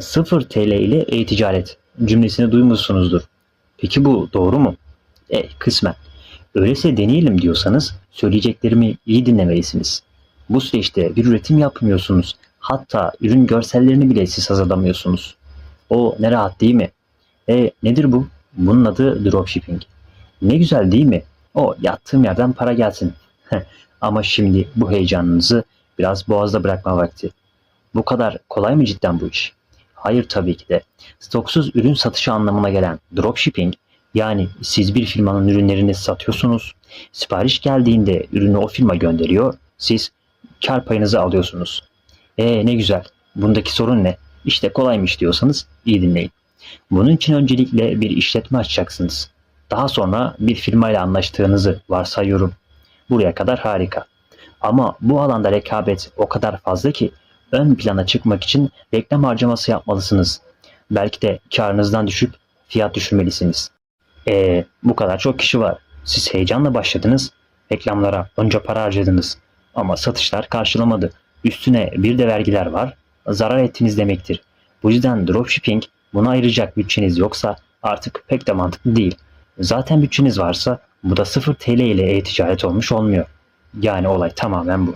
0 TL ile e-ticaret cümlesini duymuşsunuzdur. Peki bu doğru mu? E kısmen. Öyleyse deneyelim diyorsanız söyleyeceklerimi iyi dinlemelisiniz. Bu süreçte bir üretim yapmıyorsunuz. Hatta ürün görsellerini bile siz hazırlamıyorsunuz. O ne rahat değil mi? E nedir bu? Bunun adı dropshipping. Ne güzel değil mi? O yattığım yerden para gelsin. Ama şimdi bu heyecanınızı biraz boğazda bırakma vakti. Bu kadar kolay mı cidden bu iş? Hayır tabii ki de. Stoksuz ürün satışı anlamına gelen dropshipping yani siz bir firmanın ürünlerini satıyorsunuz. Sipariş geldiğinde ürünü o firma gönderiyor. Siz kar payınızı alıyorsunuz. E ne güzel. Bundaki sorun ne? İşte kolaymış diyorsanız iyi dinleyin. Bunun için öncelikle bir işletme açacaksınız. Daha sonra bir firmayla anlaştığınızı varsayıyorum. Buraya kadar harika. Ama bu alanda rekabet o kadar fazla ki ön plana çıkmak için reklam harcaması yapmalısınız. Belki de karınızdan düşüp fiyat düşürmelisiniz. Ee, bu kadar çok kişi var. Siz heyecanla başladınız. Reklamlara onca para harcadınız. Ama satışlar karşılamadı. Üstüne bir de vergiler var. Zarar ettiniz demektir. Bu yüzden dropshipping buna ayıracak bütçeniz yoksa artık pek de mantıklı değil. Zaten bütçeniz varsa bu da 0 TL ile e-ticaret olmuş olmuyor. Yani olay tamamen bu.